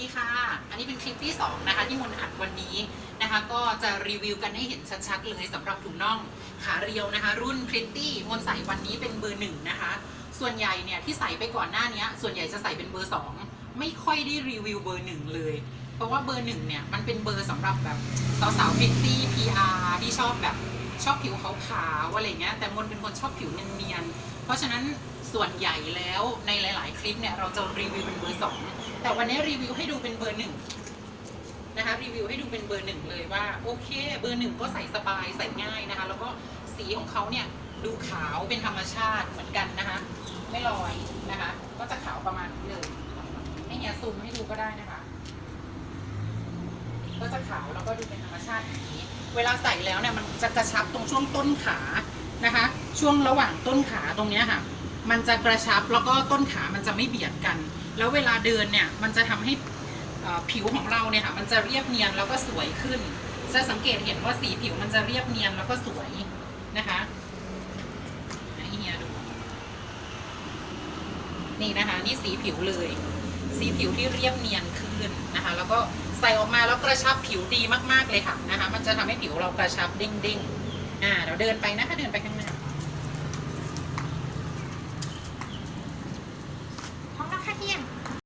ดีค่ะ อันนี้เป็นคลิปที่ 2 นะคะ ที่มนอัดวันนี้นะคะ ก็จะรีวิวกันให้เห็นชัดๆเลยสำหรับถุงน่องขาเรียวนะคะ รุ่นพริตตี้มนใส่วันนี้เป็นเบอร์หนึ่งนะคะ ส่วนใหญ่เนี่ยที่ใส่ไปก่อนหน้านี้ส่วนใหญ่จะใส่เป็นเบอร์ 2 ไม่ค่อยได้รีวิวเบอร์หนึ่งเลย เพราะว่าเบอร์หนึ่งเนี่ยมันเป็นเบอร์สำหรับแบบสาวๆพริตตี้ PR ที่ชอบแบบชอบผิวขาวๆอะไรเงี้ยแต่มนเป็นคนชอบผิวเนียนๆเพราะฉะนั้น ส่วนใหญ่แล้วในหลาย ๆ คลิปเนี่ยเราจะรีวิวเป็นเบอร์สองแต่วันนี้รีวิวให้ดูเป็นเบอร์หนึ่งนะคะรีวิวให้ดูเป็นเบอร์หนึ่งเลยว่าโอเค เบอร์หนึ่งก็ใส่สบายใส่ง่ายนะคะ แล้วก็สีของเขาเนี่ยดูขาวเป็นธรรมชาติเหมือนกันนะคะ ไม่ลอยนะคะ ก็จะขาวประมาณนี้เลยให้เฮียซูมให้ดูก็ได้นะคะ ก็จะขาวแล้วก็ดูเป็นธรรมชาติอย่างนี้ เวลาใส่แล้วเนี่ยมันจะกระชับตรงช่วงต้นขานะคะ ช่วงระหว่างต้นขาตรงเนี้ยค่ะ มันจะกระชับแล้วก็ต้นขามันจะไม่เบียดกัน แล้วเวลาเดินเนี่ยมันจะทำให้ผิวของเราเนี่ยค่ะมันจะเรียบเนียนแล้วก็สวยขึ้น จะสังเกตเห็นว่าสีผิวมันจะเรียบเนียนแล้วก็สวยนะคะให้เฮียดูนี่นะคะ นี่สีผิวเลย สีผิวที่เรียบเนียนขึ้นนะคะ แล้วก็ใส่ออกมาแล้วกระชับผิวดีมากๆเลยค่ะนะคะ มันจะทำให้ผิวเรากระชับเด้งๆอ่าเดี๋ยวเดินไปนะคะเดินไปข้างหน้า